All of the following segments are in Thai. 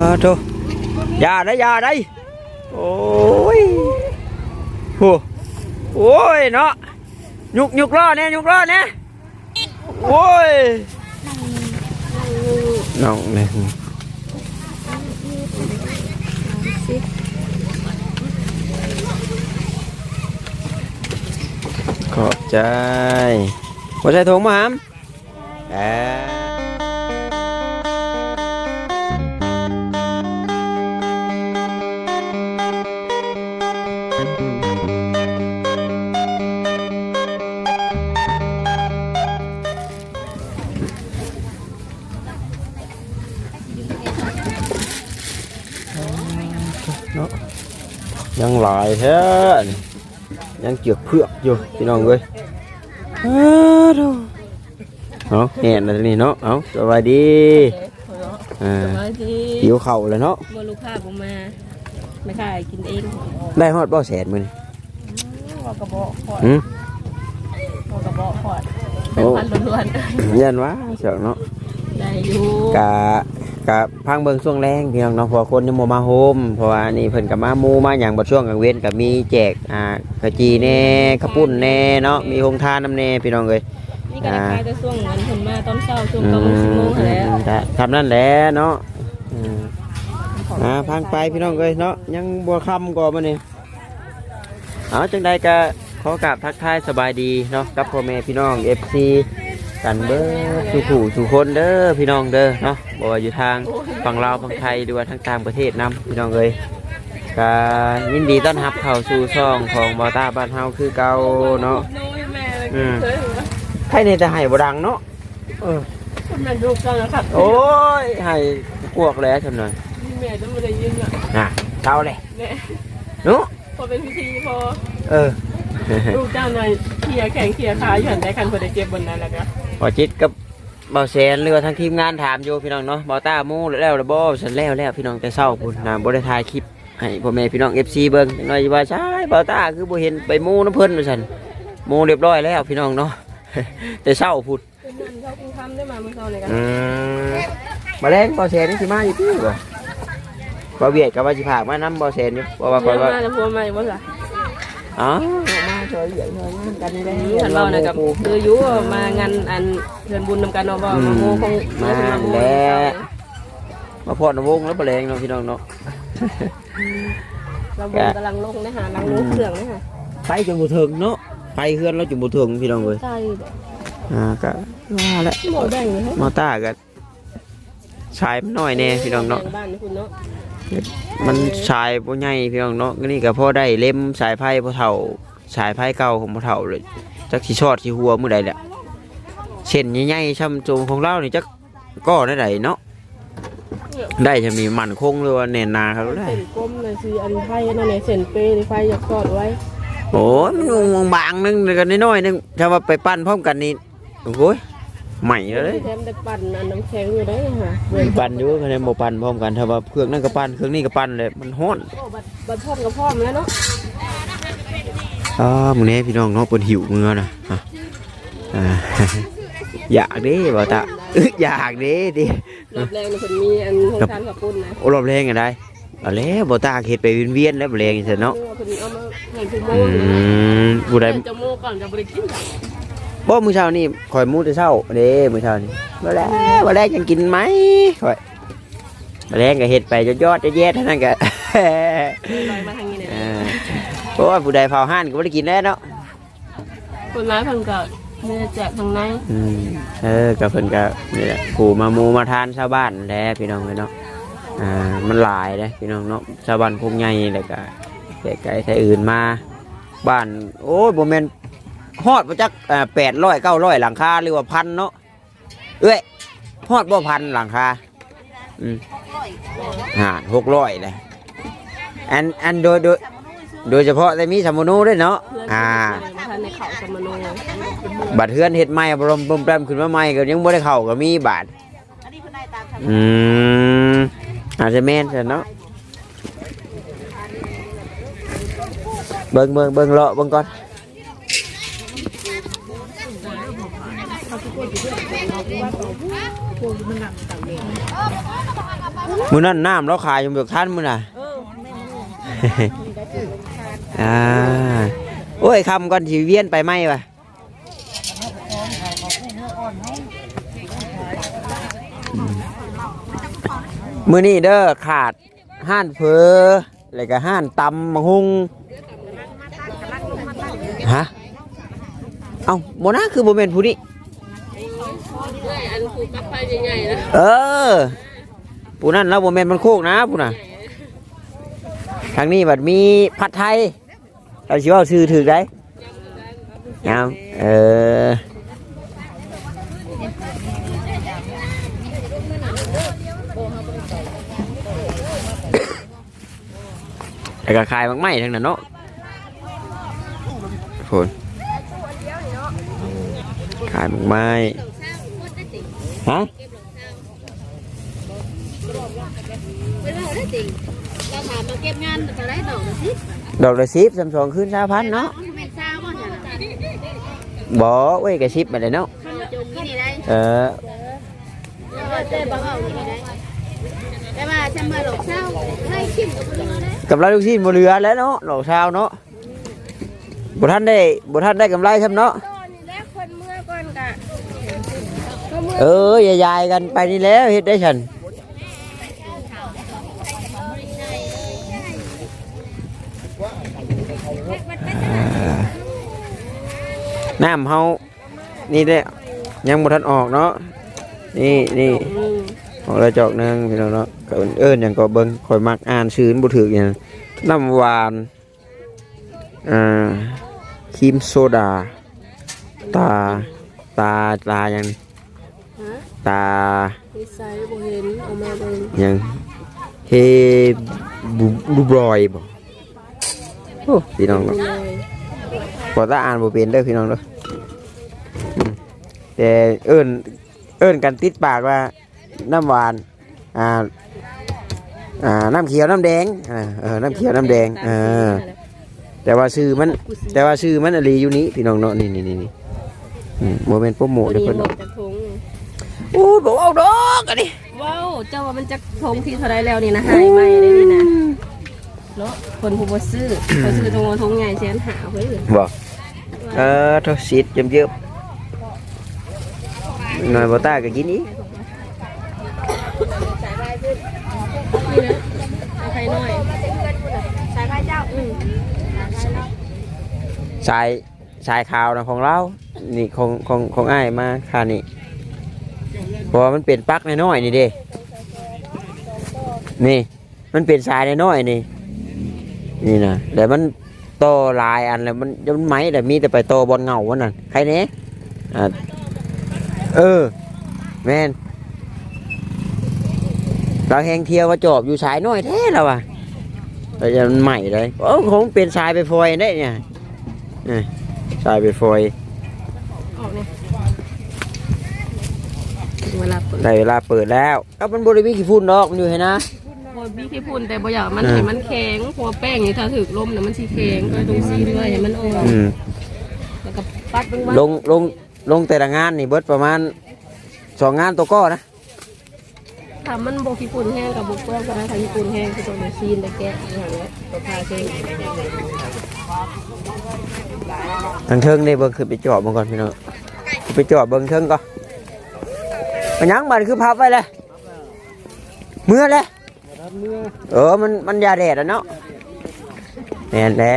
เออโธ่อย่าได้อย่าได้โอ้ยโหโอ้ยเนาะยุ ยังหลายแท้นี่ยังเจือกเพือกอยู่พี่น้องเอ้ยอ้าวโธ่เอาแน่นแล้วนี่เนาะเอาสวัสดีอ่าสวัสดีหิวเข่าวเลยเนาะบลูกค้าผมมาไม่ขายกินเองได้ฮอดบ่แสนมื้อนี่วากระบอกขอดหืมวากระบอกขอดโอ้เป็นพันล้วนยันว่าเจ้าเนาะๆได้อยู่กะ กะพังเบิ่งช่วงแรงพี่น้องเนาะเพอคนยังบ่มาโฮมเพราะว่านี่เพิ่นก็มาหมู่มาหยังบ่ช่วงกลางเว้นก็มีแจกอ่ากะจีแหน่กระปุ้นแหน่เนาะมีโรงทานน้ำแหน่พี่น้องเอ้ยนี่ก็ราคาจะช่วงวันคนมาตอนเช้าช่วงอืเก้าโมงสิบโมงมแล้วแต่ทำนั่นแหละเนาะอืมอ่าพังไปพี่น้องเอ้ยเนาะยังบ่ค่ำก่อนมื้อนี้เอาจังใดก็ขอกราบทักทายสบายดีเนาะกับพ่อแม่พี่น้อง FC กันเบิดสู่ผู้สู่คนเด้อพี่น้องเด้อเนาะบ่ว่าอยู่ทางฝั่งลาวฝั่งไทยหรือว่าทางต่างประเทศนํพี่น้องเอ้ยก็ยินดีต้อนรับเข้าสู่ช่องของบอต้าบ้านเฮาคือเก่าเนาะน้อยแม่เลยอืมเคยเหรอใครในแต่ให้บ่ดังเนาะเออคนมันลูกกันนะครับโอ้ยให้พวกแล้วซั่นน่ะแม่จะไม่ได้ยินอะน่ะเท่าเลยแม่เนาะพอเป็นพิธีพอเออลูกเจ้าหน่อยเขี่ยแข่งเขี่ยขาอยู่หันได้คันพอได้เก็บบนนั้นแล้วก็ บอจิตกับเบาแสนเรือทั้งทีมงานถามอยู่พี่น้องเนาะบอต้าหมู่แล้วแล้วบ่ฉันแล้วแล้วพี่น้องแต่เศร้าพุ่นนะบ่ได้ถ่ายคลิปให้พ่อแม่พี่น้อง FC เบิ่งจักหน่อยว่าใช่บอต้าคือบ่เห็นไปหมู่น้ำเพิ่นว่าซั่นหมู่เรียบร้อยแล้วพี่น้องเนาะ แต่เศร้าพุ่นเป็นนั่นเขาคงทำได้มาเมื่อเช้าเลยกันอืมมาแรงบอแสนนี่สิมาอยู่พี่บ่บ่เวียดกับว่าสิพากมานำบอแสนอยู่เพราะว่าเมื่ข่อยว่าอมาแล้วพัวใหม่บ่ล่ะอ๋อ มาช่วยเหลือช่วยงานกันนี่แหละนี่ฉันเล่านะกับคืออยู่มางานอันเดือนบุญนำกันเนาะว่มาโมคงมาถึงมาโมมาพอดนวงแล้วบ่แรงเนาะพี่น้องเนาะ เราบนกำลังลงนะฮะลังลงเครื่องนะฮะไปจนบ่ถึงเนาะไปเฮือนเราจนบ่ถึงพี่น้องเอ้ยใช่อ่าก็ว่าแล้วหมอแบ่งเลยฮะมอต้าก็ชายมันน้อยแน่พี่น้องเนาะ บ้านคุณเนาะมันชายบ่ใหญ่พี่น้องเนาะนี่ก็พอได้เล่มสายไพ่พ่อเฒ่า สายไพ่เก่าของพ่อเฒ่าเลยจักสิชอดสิหัวมื้อใดแหละเส้นใหญ่ๆช่ำจงของเรานี่จักก็ได้ใดเนาะได้จะมีมั่นคงหรือว่าแน่นหนาครับได้เส้นกลมเลยสิอันไฟนั่นแหละเส้นเปย์ไฟอยากกอดไว้โอ้ยมันงงบางๆนึงเดี๋ยวกันน้อยๆนึงถ้าว่าไปปั้นพร้อมกันนี่โอ้ยใหม่แล้วเลยแถมได้ปั่นอันน้ำแข็งอยู่ได้ฮะปั้นอยู่คะแนนโมปั้นพร้อมกันถ้าว่าเครื่องนั่นก็ปั้นเครื่องนี้ก็ปั้นเลยมันฮ้อนโอ้บัดบัดพร้อมกับพร้อมแล้วเนาะ อ่ามึงแน่พี่น้องเนาะเปินหิวมือนะอะอ่าอยากเด้บ่าวตาอึอยากเด้ดิรอบแรกนี่เพิ่นมีอันโครงการขับปุ่นนะโอ้รอบแรงกันได้เอาแล้วบ่าวตาเฮ็ดไปเวียนๆแล้วบ่แรงจังซี่เนาะเพิ่นเอามาให้ผู้โมอืงเลยนะมผู้ใดเพิ่นจะโมก่อนจะบ่ได้กินบ่มื้อเช้านี่ข่อยมูแต่เช้าเด้มื้อเช้านี่บ่แล้วบ่แล้วจังกินไหมข่อยบ่แรงก็เฮ็ดไปยอดๆแย่ๆเท่านั้นก็ ลอยมาทางนี้เนี่ยเออเพราะว่าผู้ใดเผาห้านก็ไม่ได้กินแล้วเนาะคนร้ายเพิ่นก็เนื้อแจกทางในอืมเออกับเพิ่นก็นี่แหละผู้มาหมูมาทานชาวบ้านแหล้วพี่น้องเลยเนาะอ่ามันหลายเลยพี่น้องเนาะชาวบ้านคงใหญ่แล้วก็แต่ไกลแต่อื่นมา บ้านโอ้ยบ่แม่นฮอดบ่จักอ่า800 900หลังคาหรือว่าพันเนาะเอ้ยฮอดบ่พันหลังคาอืมหา600เลยอันอันโดยโดย โดยเฉพาะแต่มีสมุนูด้วยเนาะเพื่อนอ่ามาทานในเขาสมโนบัดเฮือนเฮ็ดใหม่บรมปมแปรมขึ้นมาใหม่ก็ยังบ่ได้เข้าก็มีบาทอืมอาจจะแม่นซะเนาะเบิ่งเบิ่งเบิ่งเลาะเบิ่งก่อนมื้อนั้นน้ำเราขายอยู่เบิกทันมื้อน่ะเอออ่าโอ้ยคำก่อนสิเวียนไปไหมวะมือนี้เด้อขาดห้านเพอแล้วก็ห้านตำมังหุงฮะเอาโมนาคือโมเมนต์ผู้นี้อันผูกกับไฟใหญ่ๆนะเออผู้นั้นแล้วโมเมนต์มันโคกนะผู้น่ะทางนี้บัดมีผัดไทย เราชิว่าชื่อถือได้ยามเออแต่ก็ขายมากไหมทั้งนั้นเนาะผลขายมากไหมฮะ เวลาได้จริงเราถามมาเก็บงานจะได้ดอกละสิดอกละสิบสามสองคืนสามพันเนาะมันเป็นซาวบ่จ้ะบ่เว้ยกระชิบมาเลยเนาะเขาจมที่นี่ได้เออเราเต้บ่เอาที่นี่ได้แต่ว่าฉันมาหลอกเศร้าให้ชิมกับเรือได้กำไรลูกชิ้นบ่เหลือแล้วเนาะดอกชาวเนาะบ่ท่านได้บ่ท่านได้กำไรซ้ำเนาะตอนนี้แล้วคนเมื่อก่อนกะเอออย่ายายกันไปนี่แล้วเฮ็ดได้ฉัน น้ำเฮานี่เด้ยังบ่ทันออกเนาะนี่นี่อืมของเราจอกหนึงพี่น้องเนาะก็เอิ้นหยังก็เบิ่งข่อยมักอ่านชื่อบ่ถูกหยังน้ำหวานอ่าครีมโซดา ตาตาตาหยังฮะตานิสัยบ่เห็นเอามาเบิ่งหยังเฮบูบูบรอยบ่โอ้พี่น้องดูเนาะ เลยพอตาอ่านบ่เป็นเด้อพี่น้องเด้ออืมแต่เอิ้นเอิ้นกันติดปากว่าน้ำหวานอ่าอ่าน้ำเขียวน้ำแดงอ่าเออน้ำเขียวน้ำแดงเออแต่ว่าชื่อมัน แต่ว่าชื่อมันอะไรอยู่นี้พี่น้องเนาะนี่นี่นี่นี่อืมโมเมนต์โปรโมทตัวเด้อนี้เพิ่นบอเนาะกจากทงโอ้ยบอกเอาดอกอันนี้ว้าวเจ้าว่ามันจากทงที่เท่าไรแล้วนี่นะหายใหม่ได้นี่นะเนาะคนผู้บ่ซื้อเขาซื้อทงทงใหญ่แสนหาเฮ้ยบอก เออทศสิทธิ์เยอะๆหน่อยบ่ตาก็กินอีกนี่นะเอาใครหน่อยสายพายเจ้าอืมสายสายขาวนะของเรา นี่ของของของอ้ายมาค่านี่เพราะว่ามันเป็นปลั๊กน้อยๆนี่เด้นี่ มันเป็นสายน้อยๆนี่ นี่นะแต่มัน โตอหลายอันแล้วมันมันไหมแต่มีแต่ไปโตบอลเงาวันนั้นใครเนี้อ่าเออแมนเราแหงเที่ยวว่าจอบอยู่สายน้อยแท้แล้วว่ะแต่จะมันใหม่เลยโอ้คงเป็นสายไปฟอยได้เนี่ยเออสายไปฟอยออกเนี่ยถึงเวลาเปิดได้เวลาเปิดแล้วก็มันบริวิขี้ฝุ่นดอกมันอยู่ให้นะ โอ้ยพี่ที่พูนแต่บ่อยากมันให้มันแข็งเพราะวาแป้งนี่ถ้าถึกลมเนี่ยมันสิแข็งก็ต้องซีด้วยให้มันอ่อนอืมแล้วก็ปัดเบิ่งว่าลงลงลงแต่ละงานนี่เบิดประมาณสองงานตัวก้อนะถ้ามันบ่ขี้ฝุ่นแห้งกับบ่เปื้อนก็ได้ถ้าขี้ฝุ่นแห้งคือต้องได้ซีนได้แกะอย่างเงี้ยตัวพาเช่นทางเทิงนี่เบิ่งขึ้นไปจอบมันก่อนพี่น้องขึ้นไปจอบเบิ่งเทิงก่อนมันยังมันคือพับไว้เลยเมื่อเลย เออมันมันยาแดดอะเนาะแน่นแหละ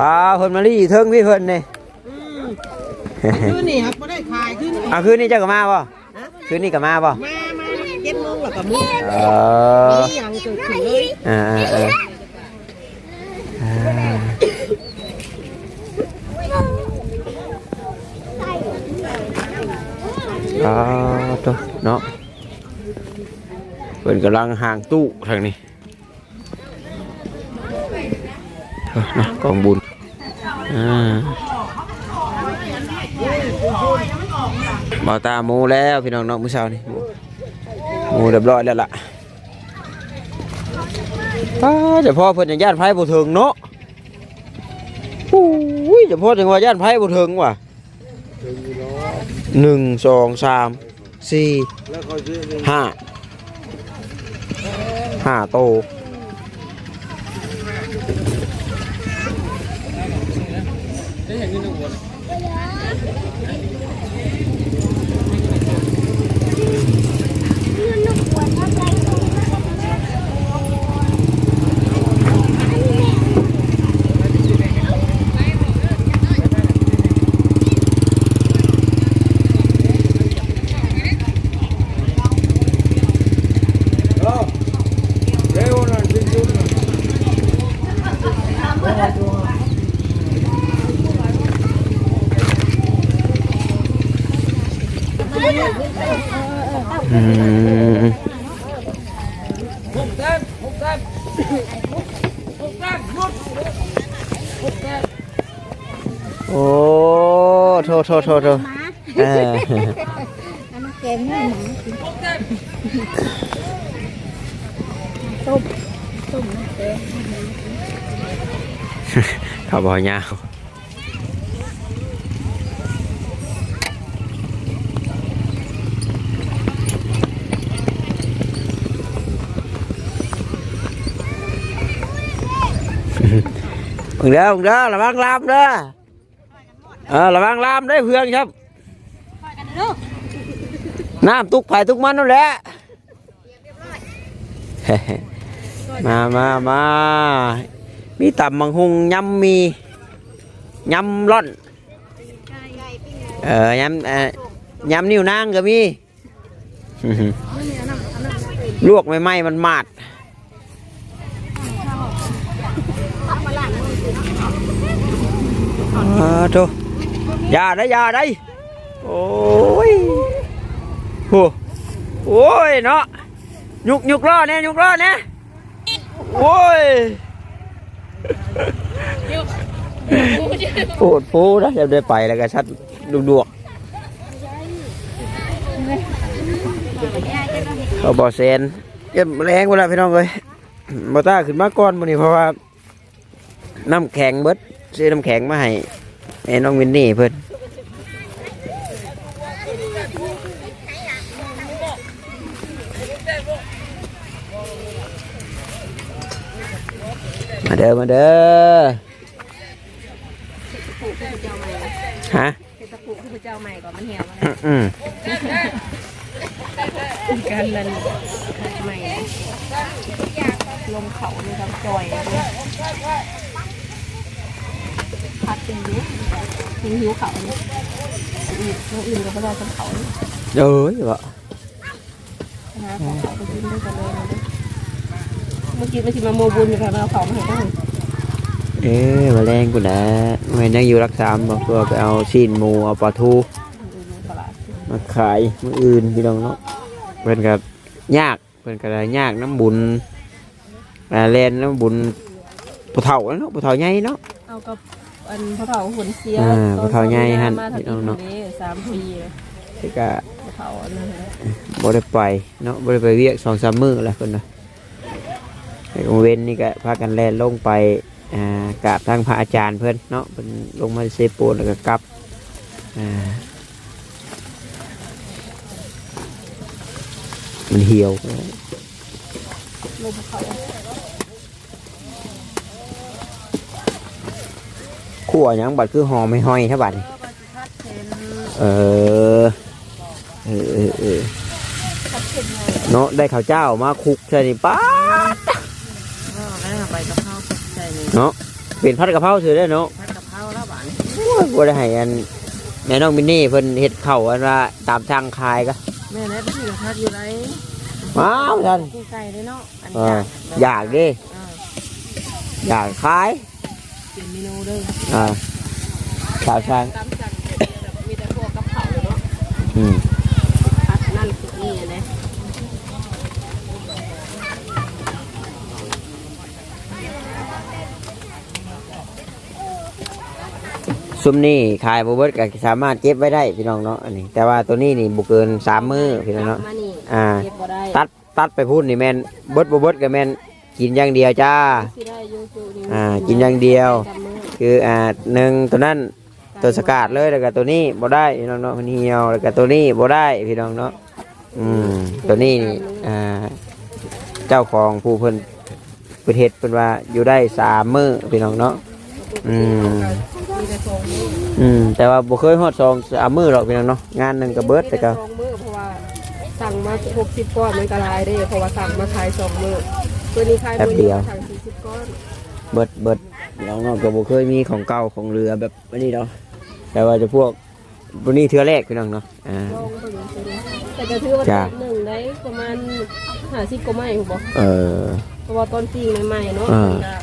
อ่าเพิ่นมาลี่เทิงพี่เพิ่นนี่คืนนี่ครับไม่ได้ขายคืนอ่าคืนนี้เจ้าก็มาป่ะคืนนี้ก็มาป่ะมามาเจ็ดโมงแล้วก็มึงเออนี่ยังเกิดขึ้นเลยอ่าอ่าอ่าอ่า อ่าตัวเนาะเพิ่นกำลังห่างตู้ทางนี้เออเนะกองบุญอ่าบ่ตาหมูแล้วพี่น้องเนาะมื้อเช้านี่หมูเรียบร้อยแล้วล่ะอ้าเดี๋ยวพ่อเพิ่นจะย่านไพ่บ่ถึงเนาะโอ้ยเดี๋ยวพ่อจังว่าย่านไพ่บ่ถึงว่ะ หนึ่งสองสามสี่ห้าห้าโต อืมโอ้ โทษโทษโทษโทษเอออันนั้นแกงนี่หมาต้มต้มน้ำแกงเขาบอกยาวมึงเด้อมึงเด้อระวังลามเด้อเออระวังลามได้เพื่อนครับน้ำตุกไผ่ตุกมันนั่นแหละมามามามีตำมังหุงยำมียำร่อนเออยำเอ่อยำนิ้วนางก็มีลวกไม่ไหมมันมาดอาโถ อย่าได้อย่าได้โอ้ยโหโอ้ยเนาะยุกยุกล้อเนี่ยยุกล้อเนี่ยโอ้ยปวดฟูนะเดี๋ยวได้ไปแล้วก็ชัดดุดวกเขาบ่อเซนเก็บแรงเวลาพี่น้องเลยบอต้าขึ้นมาก่อนวันนี้เพราะว่าน้ำแข็งเบิดซื้อน้ำแข็งมาให้ ไอ้น้องวินนี่เพิ่นมาเด้อมาเด้อฮะเป็นตะปูคือพระเจ้าใหม่ก่อนมันเหี่ยวอืมอืมกันนั่นใหม่ลมเขาเลยครับจอย พัดเป็นยุหิวหิวเขาเนี่ยอื่นอื่นก็ไม่ได้ทั้งเขาเอ้ยบ่นะของเขาไปกินด้วยกันเลยนะเมื่อกี้มาชิมมาโมบุญอยู่ค่ะมาเอาเขามาให้ตั้เอ้ยมาแรงกูนะไมันยังอยู่รักษาบอกตัวไปเอาชิ้นหมูเอาปลาทูมาขายมืออื่นพี่น้องเนาะเพิ่นก็ยากเพิ่นก็ได้ยากน้ำบุญแลนน้ำบุญผู้เฒ่าเนาะผู้เฒ่าใหญ่เนาะเอากับ อันพระเถาหุ่นเสียอ่าพระเฒ่าใหญ่หั่นมาพี่ทำน้องเนาะนี้สามปีเลยที่ก็พระเถาอันนั้นนะบ่ได้ไปเนาะบ่ได้ไปเวียกสองสามมื้อแล้วเพิ่นน่ะไอ้เว้นนี่ก็พากันแล่นลงไปอ่ากราบทางพระอาจารย์เพิ่นเนาะเพิ่นลงมาเซโปนแล้วก็กลับอ่ามันเหี่ยว ลมเขา ขั่วหยังบัดคือหอไม่ห้อยถ้าบัดนี่เออเออเออเออเนาะได้ข้าวเจ้ามาคลุกใช่นี่ป้าดแล้วไปกะเพราใส่นี่เนาะเป็นพัดกะเพราเสือได้เนาะ ผัดกะเพราแล้วบ้านโอ้ยบ่ได้ให้อันแม่น้องมินนี่เพิ่นเฮ็ดข้าวอันว่าตามทางขายก็แม่แล้วที่ผัดอยู่ไรว้าวท่านกินไก่เลยเนาะอันเอออยากเดิเออ อยากขาย กินเมนูเด้ออ่าตามทางตามสั่งแบบมีแต่พวกกะเพราเนาะอืมผัดนั่นคือนี่นะซุมนี่ขายบ่เบิดก็สามารถเก็บไว้ได้พี่น้องเนาะอันนี้ แต่ว่าตัวนี้นี่บ่เกินสามมื้อพี่น้องเนาะ มานี่อ่า เก็บบ่ได้ตัดตัดไปพูดนี่แม่นเบิดบ่เบิดก็แม่น กินอย่างเดียวจ้า สิได้อยู่สู่นี่อ่ากินอย่างเดียวจำมื้อคืออ่าหนึ่งตัวนั้นตัวสกัดเลยแล้วก็ตัวนี้บ่ได้พี่น้องเนาะมันเหี่ยวแล้วก็ตัวนี้บ่ได้พี่น้องเนาะอืมตัวนี้นี่อ่าเจ้าของผู้เพิ่นประเทศเพิ่นว่าอยู่ได้สามมื้อพี่น้องเนาะอืมมีแต่สองมืออืมแต่ว่าบ่เคยฮอดสองสามมื้อหรอกพี่น้องเนาะงานหนึงก็เบิดแต่ก็สองมือเพราะว่าสั่งมาหกสิบก้อนมันก็หลายเด้เพราะว่าสั่งมาขายสองมือ ตัวนี้ขายมือเดียวสั่งสี่สิบก้อนเบิดเบิดพี่น้องเนาะก็บ่เคยมีของเก่าของเรือแบบอันนี้เนาะแต่ว่าจะพวกตัวนี้เทื่อแรกพี่น้องเนาะอ่า ลองไปดูซิแต่ก็ถือว่าจ้ะหนึ่งได้ประมาณห้าสิบกว่าไม้ผมบอกเออ เพราะว่าต้นปีใหม่ๆเนาะอ่ามันก็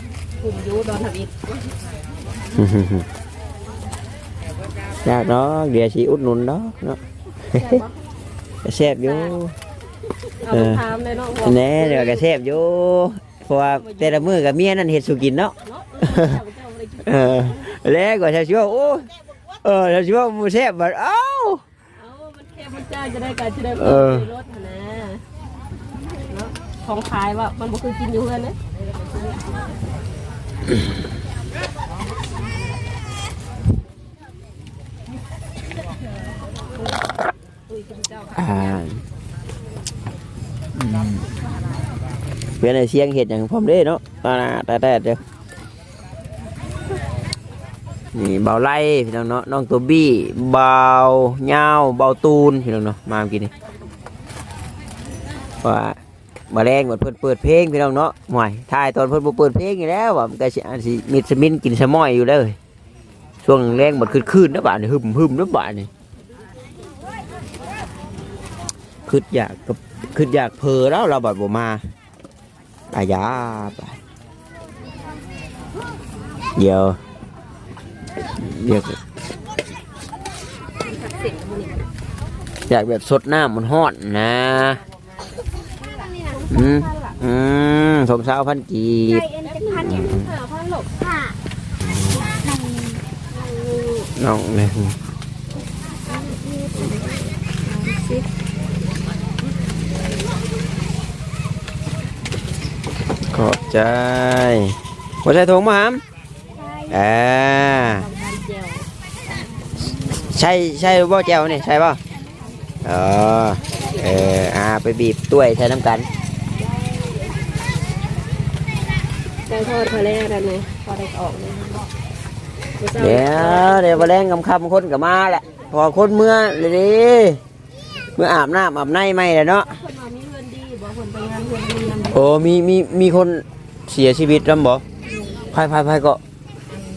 กลุ่มอยูดอนทับอิฐยากเนาะเดี๋ยวสิอุดหนุนเนาะเนาะใช่ปะแซ่บอยู่ เอาไปทำเลยเนาะบอกแหน่เดี๋ยวก็แซ่บอยู่เพราะว่าแต่ละมื้อกับเมียนั่นเฮ็ดสู่กินเนาะ เนาะเจ้าเจ้าบ่ได้กินเออแล้วก็ถ้าสิว่าโอ้เออถ้าสิว่าบ่แซ่บบัดเอ้า เอามันเค็มมันจ้าจะได้การจะได้เออ ในรถนะเนาะของขายว่ามันบ่คือกินอยู่เพื่อนนะอ่าอืมเป็นไอ้ เสียงเห็ดอย่างพร้อมเด้เนาะมาแต่แต่เดียวนี่เบาไล่พี่น้องเนาะน้องตัวบี้เบาเงาเบาตูนพี่น้องเนาะมากี้นี่ว่ามาแรงหมดเปิดเปิดเพลงพี่น้องเนาะห่วยถ่ายตอนเพิ่นเปิดเพลงอยู่แล้วว่ามันก็สิอาจสิมิดสมินกินสมอยอยู่เลยช่วงแรงหมดคืนๆนะบาดนี่หึมหึมนะบาดนี่คืดอยากกับ คืดอยากเพอแล้วเราแบบบ่มาอายาไปเดี๋ยวเดี๋ยวอยากแบบสดน้ำมันฮอดนะอืมอืมสมสาวพันกีบเอ็นจะพันเอ็นหาพันหลบค่ะน้องเนี่ย ขอบใจหัวใจทงมาหามอ่าใช่ใช่บ่แจวนี่ใช่ป่ะเออเอออ่าไปบีบต้วยใช้น้ำกันแกงทอดพะแล่กันเลยพอได้ออกเลยเดี๋ยวเดี๋ยวมาแรงคำคำคนกับมาแหละพอคนเมื่อเลยดิเมื่ออาบน้ำอาบในไม่แล้วเนาะคนมามีเงินดีบอกคนไปงานเงินดีนำ โอ้มีมีมีคนเสียชีวิตแล้วบ่พายพายพายก็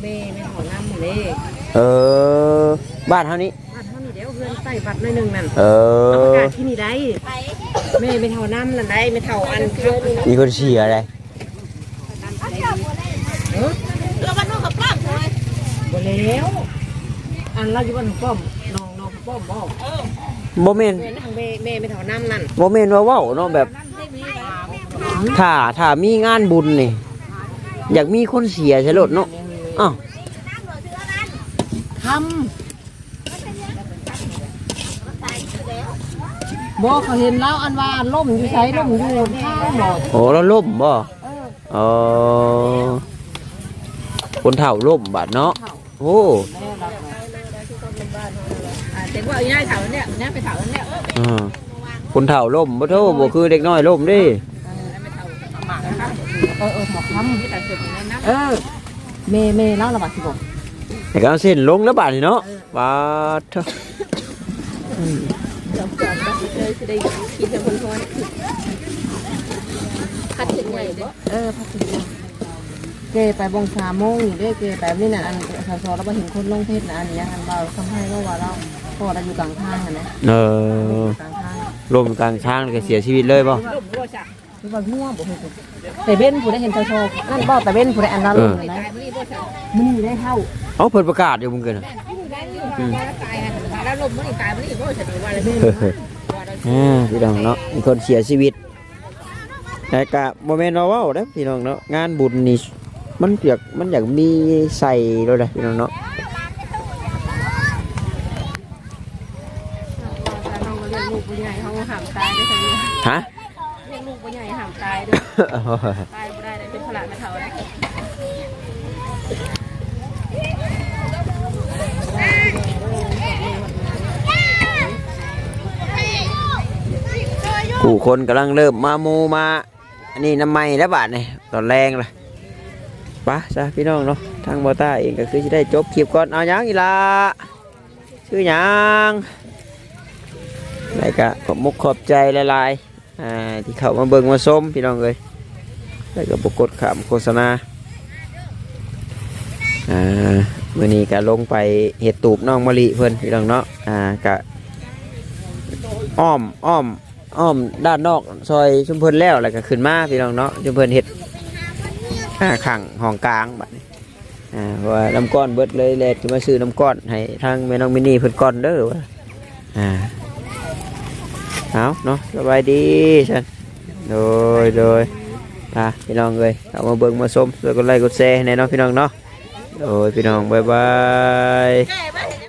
เม่ไม่ถอน้ำเลยเออ บ้านเท่านี้ บัตรเท่านี้เดี๋ยวเพื่อนใส่บัตรหน่อยหนึ่งนั่นเอเอาประอ กาศที่นี่ได้แม่ไม่เท่าน้ำนั่นได้ไม่เท่าอันครับมีคนเสียอะไรบ่แล้ว อันเราอยู่บ้านป้อมน้องน้องป้อมบ่โมเมนแม่ทางแม่แม่ไม่เท่าน้ำนั่นโมเมนว่าเว้าเนาะแบบ ถ้าถ้ามีงานบุญนี่อยากมีคนเสียใช่รถเนาะอ้าวทำบ่เขาเห็นแล้วอันว่าล่มอยู่ใช้ล่มอยู่ข้างบ่โอ้เราล่มบ่เออคนเฒ่าล่มบาดเนาะโอ้เด็กว่าอีน่าเท่าเนี่ยเนี่ยไปเท่าเนี่ยอ่าคนเฒ่าล่มบ่โทบ่คือเด็กน้อยล่มเดิ เออเออหมอกทำที่แต่เสร็จนั้นนะเออเมเมเล่าระบาดสิบอกแต่ก็เอาเส้นลงแล้วบาดนี่เนาะบาดเถอะจบจบก็เลยจะได้คิดเป็นคนท้อนพัดถึงไหนเด้เออพัดถึงเกไปบงสามโมงอยู่ด้วยเกไปนี่น่ะอันสาวๆแล้วมาเห็นคนลงเพศนะอันนี้อันเราทำให้ว่าว่าเราพอเราอยู่กลางทางนะเออกลางทางล่มกลางทางแล้วก็เสียชีวิตเลยบ่ คือว่าง่วงบ่เห็นแต่เบ้นผู้ได้เห็นชาวๆนั่นบ่แต่เบ้นผู้ได้อันนั้นลงเลยนะมันนี่ได้เท่าเอาเพิ่นประกาศอยู่มึงเกินน่ะแล้วลมมันนี่ตายมันนี่บ่จะถือว่าอะไรอ่าพี่น้องเนาะมีคนเสียชีวิตแต่กะโมเมนต์เราเว้าเด้อพี่น้องเนาะงานบุญนี่มันอยากมันอยากมีใส่เลยนะพี่น้องเนาะน้องก็เรียกลูกผู้ใหญ่เขาหามตายด้วยกันฮะ เรียกลูกผู้ใหญ่หามตายด้วยตายไม่ได้เลยเป็นพละไม่เท่าแล้วผู้คนกำลังเริ่มมามูมา อันนี้น้ำไม้แล้วบาทนี่ตอนแรงเลยปะจ้ะพี่น้องเนาะทางบอต้าเองก็คือจะได้จบคลิปก่อนเอาหยังอีละชื่อหยังแล้วก็ขอบมุกขอบใจหลายๆ อ่าที่เขามาเบิ่งมาส้มพี่น้องเลยแล้วก็ปรากฏขามโฆษณาอ่ามื่อนี้ก็ลงไปเห็ดตูบน้องมะลิเพิ่นพี่น้องเนาะอ่ากะอ้อมอ้อมอ้อมด้านนอกซอยชุมพลแล้วแล้วก็ขึ้นมาพี่น้องเนาะชุมพลเห็ดอ่าขังห้องกลางบัดนี้อ่าเพราะว่าน้ำก้อนเบิดเลยแลดมาซื้อน้ำก้อนให้ทางแม่น้องมินี่เพิ่นก้อนเด้อว่าอ่า เอาเนาะสบายดีฉันโดยโดยพาพี่น้องเลยเอามาเบิ่งมาชมแล้วก็ไลค์กดแชร์ให้แน่เนาะพี่น้องเนาะโดยพี่น้องบ๊ายบาย